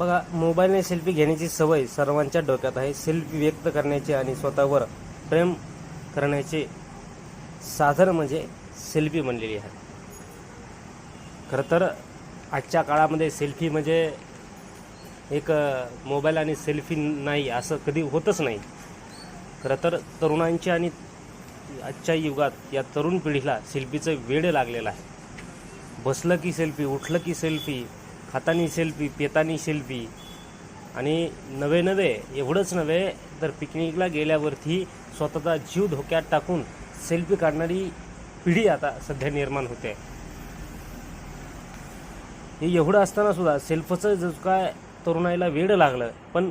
बघा मोबाईलने सेल्फी घेण्याची सवय सर्वांच्या डोक्यात आहे. सेल्फी व्यक्त करण्याचे आणि स्वतःवर प्रेम करण्याचे साधन म्हणजे सेल्फी बनलेली आहे. खरं तर आजच्या काळामध्ये सेल्फी म्हणजे एक मोबाईल आणि सेल्फी नाही असं कधी होतच नाही. खरं तर तरुणांची आणि आजच्या युगात या तरुण पिढीला सेल्फीचं वेड लागलेलं आहे. बसलं की सेल्फी उठलं की सेल्फी हातानी सेल्फी पेतानी सेल्फी. आणि नवे नवे एवढंच नव्हे तर पिकनिकला गेल्यावरती स्वतःचा जीव धोक्यात टाकून सेल्फी काढणारी पिढी आता सध्या निर्माण होते. हे एवढं असताना सुद्धा सेल्फचं जर काय तरुणाईला वेड लागलं पण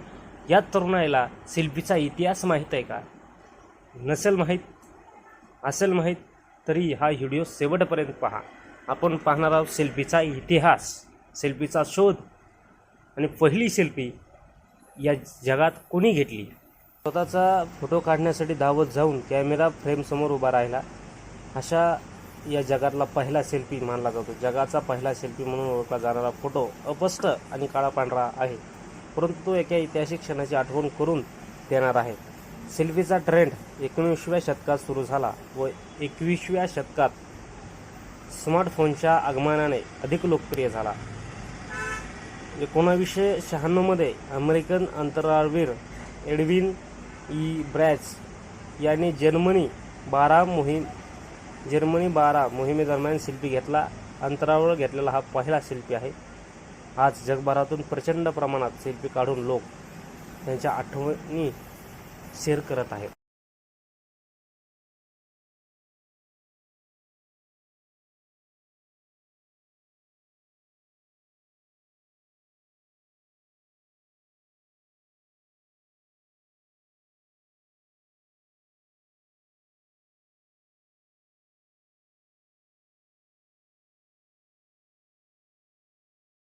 या तरुणाईला सेल्फीचा इतिहास माहीत आहे का? नसेल माहीत असेल माहीत तरी हा व्हिडिओ शेवटपर्यंत पहा. आपण पाहणार आहोत सेल्फीचा इतिहास. सेल्फीचा शोध आणि पहिली सेल्फी या जगात कोणी घेतली? स्वतःचा फोटो काढण्यासाठी धावत जाऊन कॅमेरा फ्रेमसमोर उभा राहिला. अशा या जगातला पहिला सेल्फी मानला जातो. जगाचा पहिला सेल्फी म्हणून ओळखला जाणारा फोटो अपष्ट आणि काळा पांढरा आहे. परंतु तो एका ऐतिहासिक क्षणाची आठवण करून देणार आहे. सेल्फीचा ट्रेंड एकोणीसव्या शतकात सुरू झाला व एकवीसव्या शतकात स्मार्टफोनच्या आगमनाने अधिक लोकप्रिय झाला. एकोणावीसशे शहाण्णवमध्ये अमेरिकन अंतराळवीर एडविन ई. ब्रॅच यांनी जर्मनी बारा मोहीम जर्मनी बारा मोहिमेदरम्यान शिल्पी घेतला. अंतरावर घेतलेला हा पहिला शिल्पी आहे. आज जगभरातून प्रचंड प्रमाणात शिल्पी काढून लोक त्यांच्या आठवणी शेअर करत आहेत.